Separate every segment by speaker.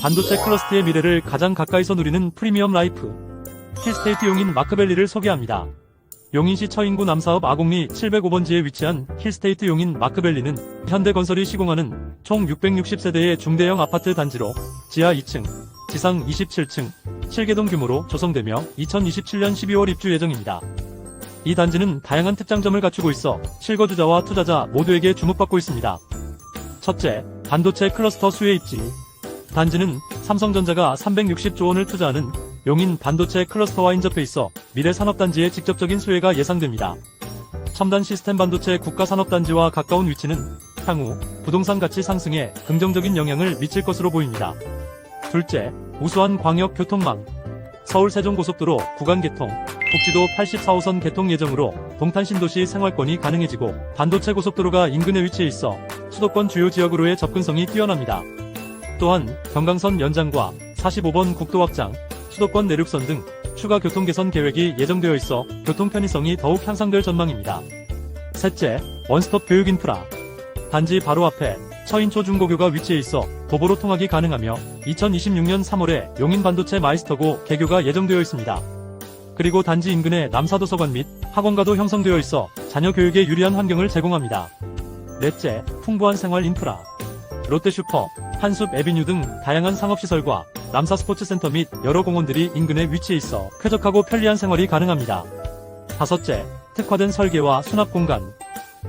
Speaker 1: 반도체 클러스트의 미래를 가장 가까이서 누리는 프리미엄 라이프. 힐스테이트 용인 마크밸리를 소개합니다. 용인시 처인구 남사업 아곡리 705번지에 위치한 힐스테이트 용인 마크밸리는 현대건설이 시공하는 총 660세대의 중대형 아파트 단지로 지하 2층, 지상 27층, 7개동 규모로 조성되며 2027년 12월 입주 예정입니다. 이 단지는 다양한 특장점을 갖추고 있어 실거주자와 투자자 모두에게 주목받고 있습니다. 첫째, 반도체 클러스터 수혜 입지. 단지는 삼성전자가 360조 원을 투자하는 용인 반도체 클러스터와 인접해 있어 미래 산업단지의 직접적인 수혜가 예상됩니다. 첨단 시스템 반도체 국가산업단지와 가까운 위치는 향후 부동산 가치 상승에 긍정적인 영향을 미칠 것으로 보입니다. 둘째, 우수한 광역 교통망. 서울 세종고속도로 구간 개통, 국지도 84호선 개통 예정으로 동탄 신도시 생활권이 가능해지고 반도체 고속도로가 인근에 위치해 있어 수도권 주요 지역으로의 접근성이 뛰어납니다. 또한 경강선 연장과 45번 국도 확장, 수도권 내륙선 등 추가 교통 개선 계획이 예정되어 있어 교통 편의성이 더욱 향상될 전망입니다. 셋째, 원스톱 교육 인프라. 단지 바로 앞에 처인초 중고교가 위치해 있어 도보로 통학이 가능하며 2026년 3월에 용인 반도체 마이스터고 개교가 예정되어 있습니다. 그리고 단지 인근에 남사도서관 및 학원가도 형성되어 있어 자녀 교육에 유리한 환경을 제공합니다. 넷째, 풍부한 생활 인프라. 롯데슈퍼, 한숲 에비뉴 등 다양한 상업시설과 남사 스포츠센터 및 여러 공원들이 인근에 위치해 있어 쾌적하고 편리한 생활이 가능합니다. 다섯째, 특화된 설계와 수납 공간.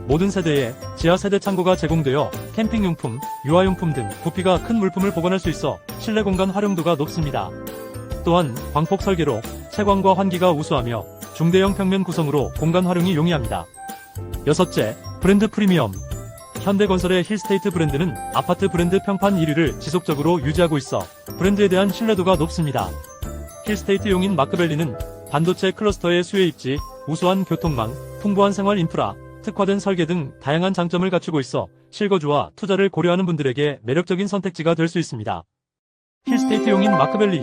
Speaker 1: 모든 세대에 지하 세대 창고가 제공되어 캠핑용품, 유아용품 등 부피가 큰 물품을 보관할 수 있어 실내 공간 활용도가 높습니다. 또한 광폭 설계로 채광과 환기가 우수하며 중대형 평면 구성으로 공간 활용이 용이합니다. 여섯째, 브랜드 프리미엄. 현대건설의 힐스테이트 브랜드는 아파트 브랜드 평판 1위를 지속적으로 유지하고 있어 브랜드에 대한 신뢰도가 높습니다. 힐스테이트 용인 마크밸리는 반도체 클러스터의 수혜 입지, 우수한 교통망, 풍부한 생활 인프라, 특화된 설계 등 다양한 장점을 갖추고 있어 실거주와 투자를 고려하는 분들에게 매력적인 선택지가 될 수 있습니다. 힐스테이트 용인 마크밸리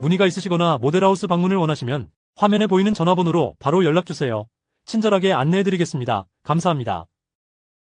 Speaker 1: 문의가 있으시거나 모델하우스 방문을 원하시면 화면에 보이는 전화번호로 바로 연락주세요. 친절하게 안내해드리겠습니다. 감사합니다.